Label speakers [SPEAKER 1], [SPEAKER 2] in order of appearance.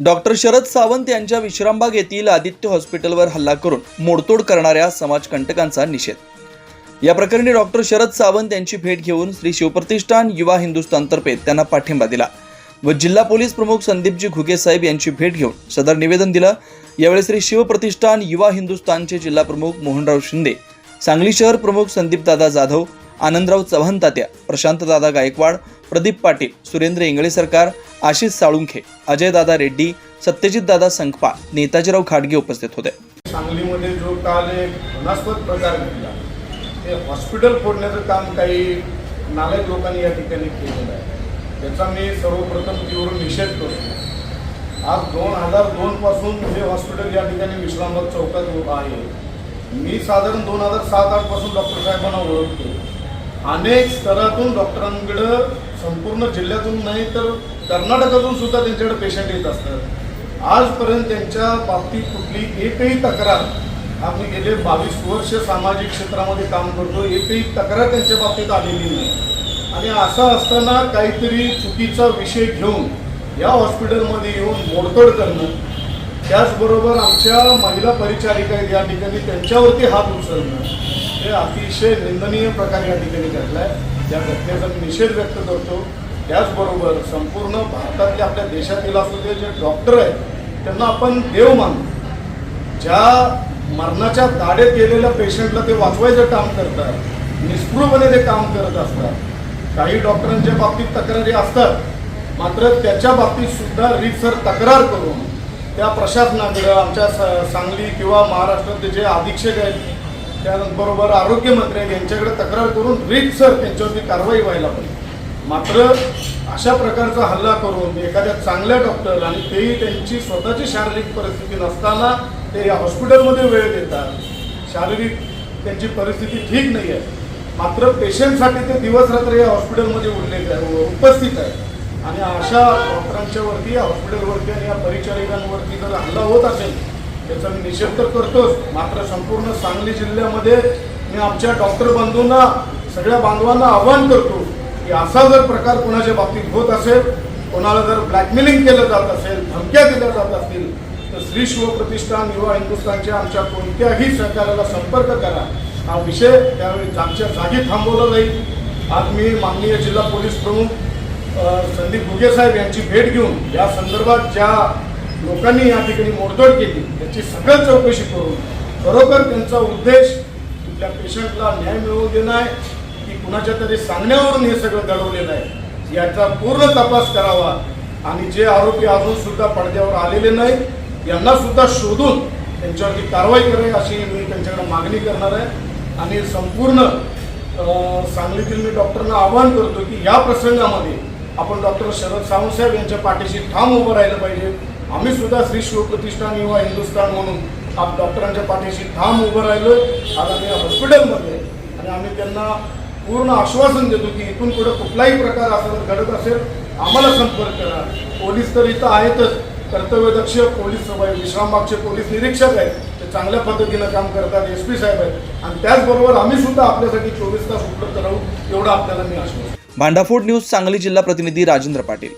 [SPEAKER 1] Doctor Sharad Sawant यांच्या विश्रामबाग येथील आदित्य हॉस्पिटलवर हल्ला करून मोडतोड करणाऱ्या समाजकंटकांचा निषेध. या प्रकरणी डॉक्टर शरद सावंत यांची भेट घेऊन श्री शिवप्रतिष्ठान युवा हिंदुस्थानतर्फे त्यांना पाठिंबा दिला व जिल्हा पोलीस प्रमुख संदीपजी घुगे साहेब यांची भेट घेऊन सदर निवेदन दिलं. यावेळी श्री शिवप्रतिष्ठान युवा हिंदुस्थानचे जिल्हा प्रमुख मोहनराव शिंदे सांगली शहर प्रमुख संदीपदादा जाधव आनंदराव चव्हाण तात्या प्रशांतदादा गायकवाड प्रदीप पाटील सुरेंद्र इंगळे सरकार आशिष साळुंखे अजयदादा रेड्डी सत्यजितदादा संकपा नेताजीराव खाडगे उपस्थित होते.
[SPEAKER 2] सांगलीमध्ये जो काल एक घृणास्पद प्रकार घडला ते हॉस्पिटल फोडण्याचं काम काही नालायक लोकांनी या ठिकाणी केलेलं आहे. त्याचा मी सर्वप्रथम तीव्र निषेध करतो. आज दोन हजार दोनपासून हे हॉस्पिटल या ठिकाणी विश्रामबाग चौकात आहे मी साधारण दोन हजार सात आठपासून डॉक्टर साहेबांना ओळखतो. अनेक स्तरातून डॉक्टरांकडं संपूर्ण जिल्ह्यातून नाही तर कर्नाटकातून सुद्धा त्यांच्याकडे पेशंट येत असतात. आजपर्यंत त्यांच्या बाबतीत कुठली एकही तक्रार आम्ही गेले बावीस वर्ष सामाजिक क्षेत्रामध्ये काम करतो एकही तक्रार त्यांच्या बाबतीत आलेली नाही. आणि असं असताना काहीतरी चुकीचा विषय घेऊन या हॉस्पिटलमध्ये येऊन मोडतोड करणं त्याचबरोबर आमच्या महिला परिचारिका आहेत या ठिकाणी त्यांच्यावरती हात उचलणं हे अतिशय निंदनीय प्रकार या ठिकाणी घडला आहे या घटनेचा मी निषेध व्यक्त करतो. त्याचबरोबर संपूर्ण भारतातले आपल्या देशातील असलेले जे डॉक्टर आहेत त्यांना आपण देव मानतो ज्या मरणाच्या ताडेत गेलेल्या पेशंटला ते वाचवायचं काम करतात निष्ठुरपणे ते काम करत असतात. काही डॉक्टरांच्या बाबतीत तक्रारी असतात मात्र त्याच्या बाबतीत सुद्धा रीतसर तक्रार करून त्या प्रशासनाकडं आमच्या सांगली किंवा महाराष्ट्रातले जे अधीक्षक आहेत त्याचबरोबर आरोग्यमंत्री आहेत यांच्याकडे तक्रार करून रीतसर त्यांच्यावरती कारवाई व्हायला पाहिजे मात्र अशा प्रकारचा हल्ला करून एखाद्या चांगल्या डॉक्टर आणि तेही त्यांची स्वतःची शारीरिक परिस्थिती नसताना ते या हॉस्पिटलमध्ये वेळ देतात. शारीरिक त्यांची परिस्थिती ठीक नाही आहे. मात्र पेशंटसाठी ते दिवस रात्र या हॉस्पिटलमध्ये उरलेले आहे उपस्थित आहे. आणि अशा डॉक्टरांच्यावरती या हॉस्पिटलवरती आणि या परिचारिकांवरती जर हल्ला होत असेल त्याचा मी निषेध तर करतोच. मात्र संपूर्ण सांगली जिल्ह्यामध्ये मी आमच्या डॉक्टर बंधूंना सगळ्या बांधवांना आव्हान करतो की असा जर प्रकार कोणाच्या बाबतीत होत असेल कोणाला जर ब्लॅकमेलिंग केलं जात असेल धमक्या दिल्या जात असतील तर श्री शिवप्रतिष्ठान युवा हिंदुस्थानच्या आमच्या कोणत्याही सहकार्याला संपर्क करा. हा विषय त्यावेळी जागच्या जागी थांबवला जाईल. आज मी माननीय जिल्हा पोलीस प्रमुख संदीप घुगे साहेब यांची भेट घेऊन या संदर्भात ज्या लोकांनी या ठिकाणी मोडतोड केली. याची सगळं चौकशी करून खरोखर त्यांचा उद्देश कुठल्या पेशंटला न्याय मिळवून देणं आहे की कुणाच्या तरी सांगण्यावरून हे सगळं घडवलेलं आहे. याचा पूर्ण तपास करावा. आणि जे आरोपी अजून सुद्धा पडद्यावर आलेले नाहीत यांना सुद्धा शोधून त्यांच्यावरती कारवाई करावी अशी मी त्यांच्याकडे मागणी करणार आहे. आणि संपूर्ण सांगलीतील मी डॉक्टरना आवाहन करतो की या प्रसंगामध्ये आपण डॉक्टर शरद सावंतसाहेब यांच्या पाठीशी ठाम उभं राहिलं पाहिजे. आम्ही सुद्धा श्री शिवप्रतिष्ठान युवा हिंदुस्थान म्हणून आप डॉक्टरांच्या पाठीशी ठाम उभं राहिलो आज आम्ही या हॉस्पिटलमध्ये आहे. आणि आम्ही त्यांना पूर्ण आश्वासन देतो की इथून पुढे कुठलाही प्रकार असा घडत असेल आम्हाला संपर्क करा. पोलीस तर इथं आहेतच. कर्तव्यदक्ष पोलीस विश्रामबागचे पोलीस निरीक्षक आहेत. ते चांगल्या पद्धतीनं काम करतात एस पी साहेब आहेत. आणि त्याचबरोबर आम्ही सुद्धा आपल्यासाठी चोवीस तास उपलब्ध राहू एवढं आपल्याला मी आश्वासन
[SPEAKER 1] भांडाफोड न्यूज सांगली जिल्हा प्रतिनिधी राजेंद्र पाटील.